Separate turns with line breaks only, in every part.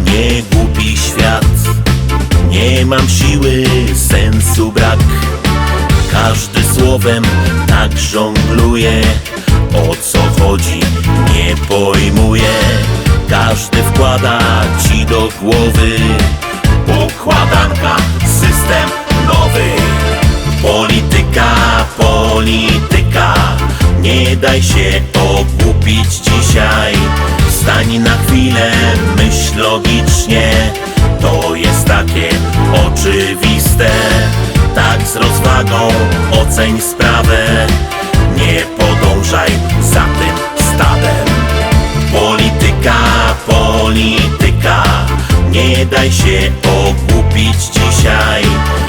nie głupi świat. Nie mam siły, sensu brak. Każdy słowem tak żongluje O co chodzi, nie pojmuję. Każdy wkłada ci do głowy. Układanka, system nowy. Polityka, polityka. Nie daj się ogłupić dzisiaj Stań na chwilę, myśl logicznie. To jest takie oczywiste. Tak z rozwagą oceń sprawę. Nie podążaj za tym stadem. Polityka, polityka. Nie daj się ogłupić dzisiaj.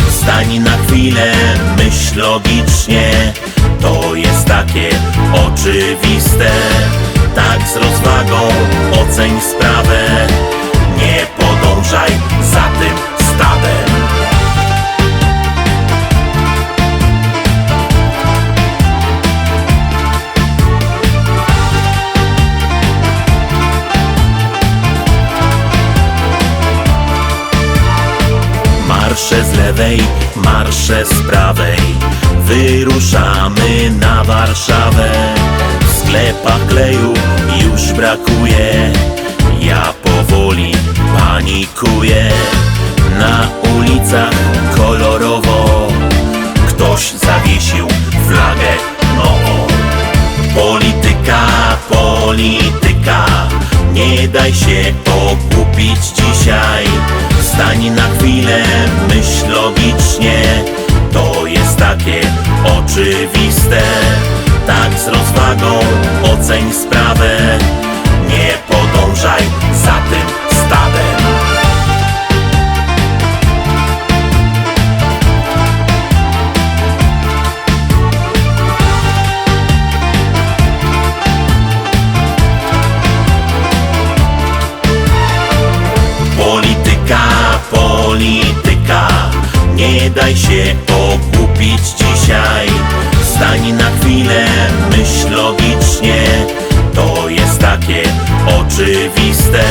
Stań na chwilę, myśl logicznie. To jest takie oczywiste Tak z rozwagą. Oceń sprawę Nie podążaj za tym stadem. Marsze z lewej, marsze z prawej. Wyruszamy na Warszawę Sklepach kleju już brakuje. Ja powoli panikuję. Na ulicach kolorowo Ktoś zawiesił flagę. Nową Polityka, polityka Nie daj się ogłupić dzisiaj. Stań na chwilę, myśl logicznie. To jest takie oczywiste oceń sprawę. Nie podążaj za tym stadem. Polityka, polityka Nie daj się ogłupić dzisiaj. Stań na chwilę, myśl logicznie oczywiste